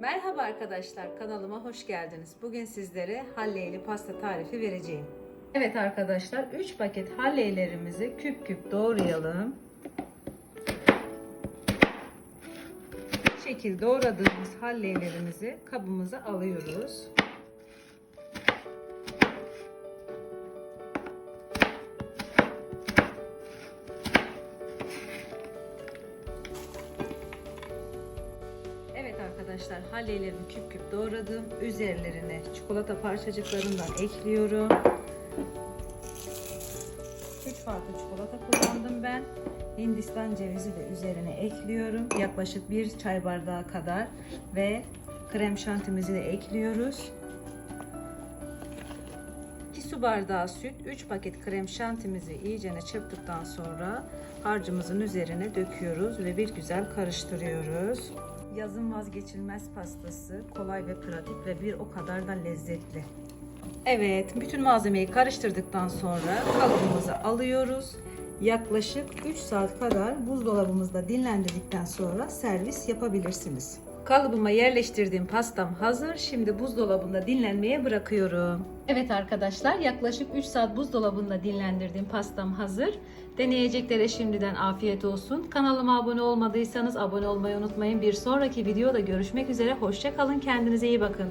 Merhaba arkadaşlar kanalıma hoş geldiniz. Bugün sizlere halleyli pasta tarifi vereceğim. Evet arkadaşlar 3 paket halleylerimizi küp küp doğrayalım. Bu şekil doğradığımız halleylerimizi kabımıza alıyoruz. Arkadaşlar halleylerimi küp küp doğradım. Üzerlerine çikolata parçacıklarından ekliyorum. 3 farklı çikolata kullandım ben. Hindistan cevizi de üzerine ekliyorum. Yaklaşık 1 çay bardağı kadar ve krem şantimizi de ekliyoruz. 2 su bardağı süt, 3 paket krem şantimizi iyicene çırptıktan sonra harcımızın üzerine döküyoruz ve bir güzel karıştırıyoruz. Yazın vazgeçilmez pastası, kolay ve pratik ve bir o kadar da lezzetli. Evet, bütün malzemeyi karıştırdıktan sonra kalıbımızı alıyoruz. Yaklaşık 3 saat kadar buzdolabımızda dinlendirdikten sonra servis yapabilirsiniz. Kalıbıma yerleştirdiğim pastam hazır. Şimdi buzdolabında dinlenmeye bırakıyorum. Evet arkadaşlar yaklaşık 3 saat buzdolabında dinlendirdiğim pastam hazır. Deneyeceklere şimdiden afiyet olsun. Kanalıma abone olmadıysanız abone olmayı unutmayın. Bir sonraki videoda görüşmek üzere. Hoşçakalın. Kendinize iyi bakın.